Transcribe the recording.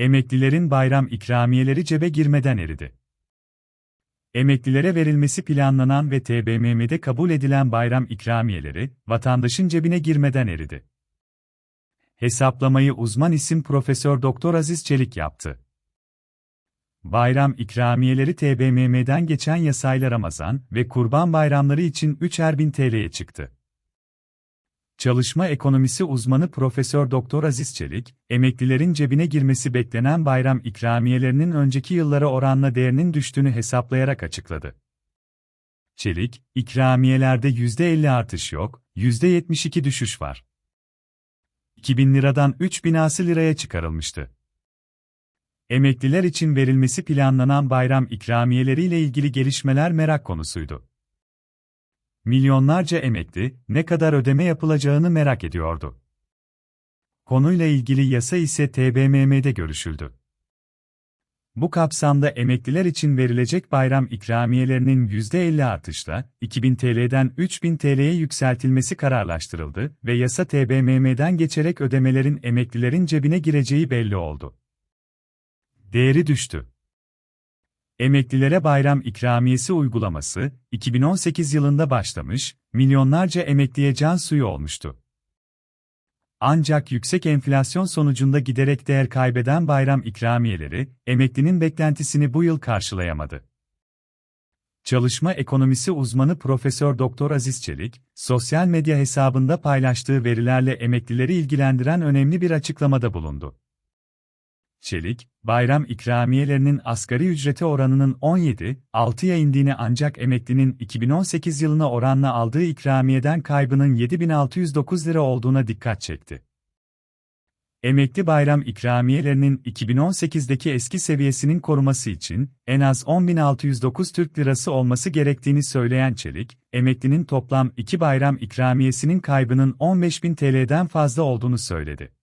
Emeklilerin bayram ikramiyeleri cebe girmeden eridi. Emeklilere verilmesi planlanan ve TBMM'de kabul edilen bayram ikramiyeleri, vatandaşın cebine girmeden eridi. Hesaplamayı uzman isim Profesör Doktor Aziz Çelik yaptı. Bayram ikramiyeleri TBMM'den geçen yasayla Ramazan ve Kurban bayramları için 3'er bin TL'ye çıktı. Çalışma ekonomisi uzmanı Profesör Doktor Aziz Çelik, emeklilerin cebine girmesi beklenen bayram ikramiyelerinin önceki yıllara oranla değerinin düştüğünü hesaplayarak açıkladı. Çelik, ikramiyelerde %50 artış yok, %72 düşüş var. 2000 liradan 3000 asıl liraya çıkarılmıştı. Emekliler için verilmesi planlanan bayram ikramiyeleriyle ilgili gelişmeler merak konusuydu. Milyonlarca emekli, ne kadar ödeme yapılacağını merak ediyordu. Konuyla ilgili yasa ise TBMM'de görüşüldü. Bu kapsamda emekliler için verilecek bayram ikramiyelerinin %50 artışla 2000 TL'den 3000 TL'ye yükseltilmesi kararlaştırıldı ve yasa TBMM'den geçerek ödemelerin emeklilerin cebine gireceği belli oldu. Değeri düştü. Emeklilere bayram ikramiyesi uygulaması, 2018 yılında başlamış, milyonlarca emekliye can suyu olmuştu. Ancak yüksek enflasyon sonucunda giderek değer kaybeden bayram ikramiyeleri, emeklinin beklentisini bu yıl karşılayamadı. Çalışma ekonomisi uzmanı Profesör Doktor Aziz Çelik, sosyal medya hesabında paylaştığı verilerle emeklileri ilgilendiren önemli bir açıklamada bulundu. Çelik, bayram ikramiyelerinin asgari ücrete oranının 17-6'ya indiğini ancak emeklinin 2018 yılına oranla aldığı ikramiyeden kaybının 7609 lira olduğuna dikkat çekti. Emekli bayram ikramiyelerinin 2018'deki eski seviyesinin koruması için en az 10.609 Türk Lirası olması gerektiğini söyleyen Çelik, emeklinin toplam iki bayram ikramiyesinin kaybının 15.000 TL'den fazla olduğunu söyledi.